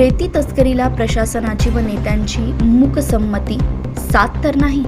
रेती तस्करीला प्रशासनाची व नेत्यांची मूकसंमती साथ तर नाही.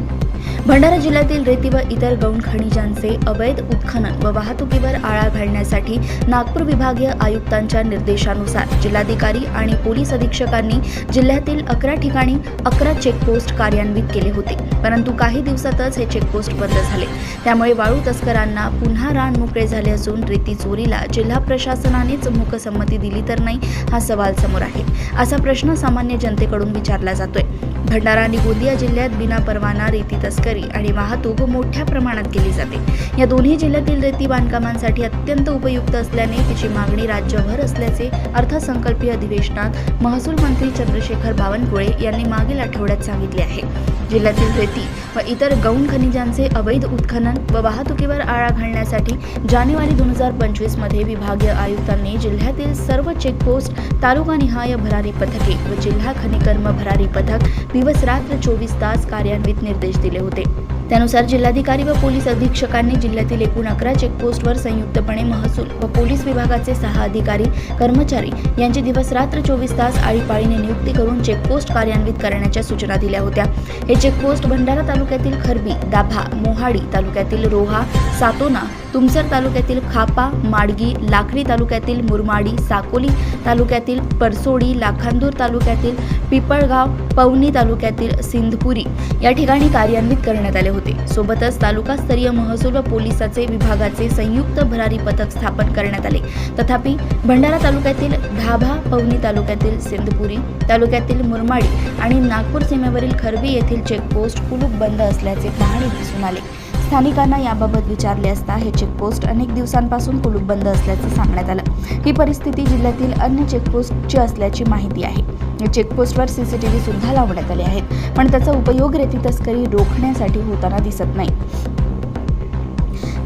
भंडारा जिल्ह्यातील रेती व इतर गौण खनिजांचे अवैध उत्खनन व वाहतुकीवर आळा घालण्यासाठी नागपूर विभागीय आयुक्तांच्या निर्देशानुसार जिल्हाधिकारी आणि पोलीस अधीक्षकांनी जिल्ह्यातील अकरा ठिकाणी अकरा चेकपोस्ट कार्यान्वित केले होते. परंतु काही दिवसातच हे चेकपोस्ट बंद झाले. त्यामुळे वाळू तस्करांना पुन्हा रान मोकळे झाले असून रेती चोरीला जिल्हा प्रशासनानेच मुकसंमती दिली तर नाही हा सवाल समोर आहे. असा प्रश्न सामान्य जनतेकडून विचारला जातोय. भंडारा आणि गोंदिया जिल्ह्यात बिना परवाना रेती तस्कर आणि वाहतूक मोठ्या प्रमाणात केली जाते. या दोन्ही जिल्ह्यातील रेती बांधकामांसाठी अत्यंत उपयुक्त असल्याने तिची मागणी राज्यभर असल्याचे अर्थसंकल्पीय अधिवेशनात महसूल मंत्री चंद्रशेखर बावनकुळे यांनी मागील आठवड्यात सांगितले आहे. जिल्ह्यातील रेती व इतर गौण खनिजांचे अवैध उत्खनन व वाहतुकीवर आळा घालण्यासाठी जानेवारी दोन हजार पंचवीसमध्ये विभागीय आयुक्तांनी जिल्ह्यातील सर्व चेकपोस्ट तालुकानिहाय भरारी पथके व जिल्हा खनिकर्म भरारी पथक दिवस रात्र चोवीस तास कार्यान्वित निर्देश दिले होते. great. त्यानुसार जिल्हाधिकारी व पोलीस अधीक्षकांनी जिल्ह्यातील एकूण अकरा चेकपोस्टवर संयुक्तपणे महसूल व पोलीस विभागाचे सहा अधिकारी कर्मचारी यांची दिवस रात्र चोवीस तास आळीपाळीने नियुक्ती करून चेकपोस्ट कार्यान्वित करण्याच्या सूचना दिल्या होत्या. हे चेकपोस्ट भंडारा तालुक्यातील खरबी दाभा मोहाडी तालुक्यातील रोहा सातोना तुमसर तालुक्यातील खापा माडगी लाखडी तालुक्यातील मुरमाडी साकोली तालुक्यातील परसोडी लाखांदूर तालुक्यातील पिपळगाव पवनी तालुक्यातील सिंधपुरी या ठिकाणी कार्यान्वित करण्यात आले होते. सोबतच तालुकास्तरीय महसूल व पोलिसाचे विभागाचे संयुक्त भरारी पथक स्थापन करण्यात आले. तथापि भंडारा तालुक्यातील ढाभा पवनी तालुक्यातील सिंधपुरी तालुक्यातील मुरमाडी आणि नागपूर सीमेवरील खरबी येथील चेकपोस्ट कुलूप बंद असल्याचे पाहणी दिसून आले. स्थानिकांना याबाबत विचारले असता हे चेकपोस्ट अनेक दिवसांपासून कुलूप बंद असल्याचे सांगण्यात आलं. ही परिस्थिती जिल्ह्यातील अन्य चेकपोस्टची असल्याची माहिती आहे. चेकपोस्टर सी सी टी व्ही सुद्धा लावण्यात आले आहेत. पण त्याचा उपयोग रेती तस्करी रोखण्यासाठी होताना दिसत नाही.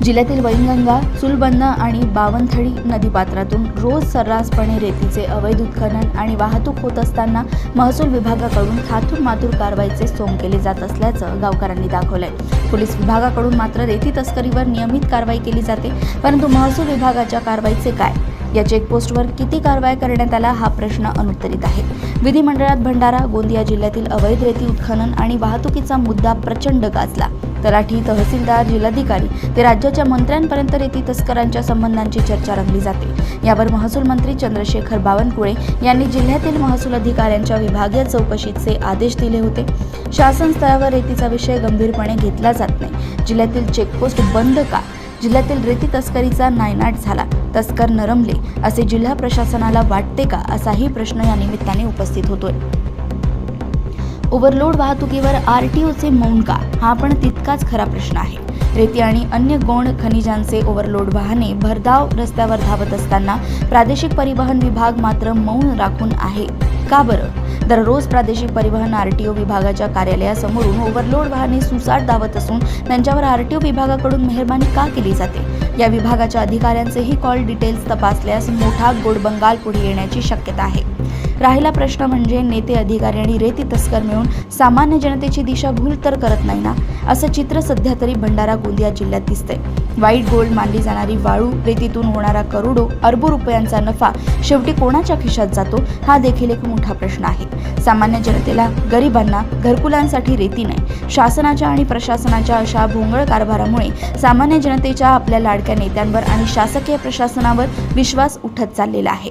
जिल्ह्यातील वैनगंगा सुलबंद आणि बावनथडी नदीपात्रातून रोज सर्रासपणे रेतीचे अवैध उत्खनन आणि वाहतूक होत असताना महसूल विभागाकडून थाथूर मातूर कारवाईचे सोंग केले जात असल्याचं गावकऱ्यांनी दाखवलंय. पोलीस विभागाकडून मात्र रेती तस्करीवर नियमित कारवाई केली जाते परंतु महसूल विभागाच्या कारवाईचे काय? या चेकपोस्टवर किती कारवाई करण्यात आला हा प्रश्न अनुत्तरित आहे. विधिमंडळात भंडारा गोंदिया जिल्ह्यातील अवैध रेती उत्खनन आणि वाहतुकीचा मुद्दा प्रचंड गाजला. तलाठी तहसीलदार जिल्हाधिकारी ते राज्याच्या मंत्र्यांपर्यंत रेती तस्करांच्या संबंधांची चर्चा रंगली जाते. यावर महसूल मंत्री चंद्रशेखर बावनकुळे यांनी जिल्ह्यातील महसूल अधिकाऱ्यांच्या विभागीय चौकशीचे आदेश दिले होते. शासन स्तरावर रेतीचा विषय गंभीरपणे घेतला जात नाही. जिल्ह्यातील चेकपोस्ट बंद का? जिल्ह्यातील रेती तस्करीचा नायनाट झाला. तस्कर नरमले असे जिल्हा प्रशासनाला वाटते का? असाही प्रश्न या निमित्ताने उपस्थित होतोय. ओव्हरलोड वाहतुकीवर आर टी ओचे मौन का? हा पण तितकाच खरा प्रश्न आहे. रेती आणि अन्य गौण खनिजांचे ओव्हरलोड वाहने भरधाव रस्त्यावर धावत असताना प्रादेशिक परिवहन विभाग मात्र मौन राखून आहे. का बरं? दररोज प्रादेशिक परिवहन आर टी ओ विभागाच्या कार्यालयासमोरून ओव्हरलोड वाहने सुसाट धावत असून त्यांच्यावर आर टी ओ विभागाकडून मेहरबानी का केली जाते? या विभागाच्या अधिकाऱ्यांचेही कॉल डिटेल्स तपासल्यास मोठा गोडबंगाल पुढे येण्याची शक्यता आहे. राहिला प्रश्न म्हणजे नेते अधिकारी आणि रेती तस्कर मिळून सामान्य जनतेची दिशाभूल तर करत नाही ना? असं चित्र सध्या तरी भंडारा गोंदिया जिल्ह्यात दिसतंय. व्हाईट गोल्ड मानली जाणारी वाळू रेतीतून होणारा करोडो अरबो रुपयांचा नफा शेवटी कोणाच्या खिशात जातो? हा देखील एक मोठा प्रश्न आहे. सामान्य जनतेला गरिबांना घरकुलांसाठी रेती नाही. शासनाच्या आणि प्रशासनाच्या अशा भोंगळ कारभारामुळे सामान्य जनतेच्या आपल्या लाडक्या नेत्यांवर आणि शासकीय प्रशासनावर विश्वास उठत चाललेला आहे.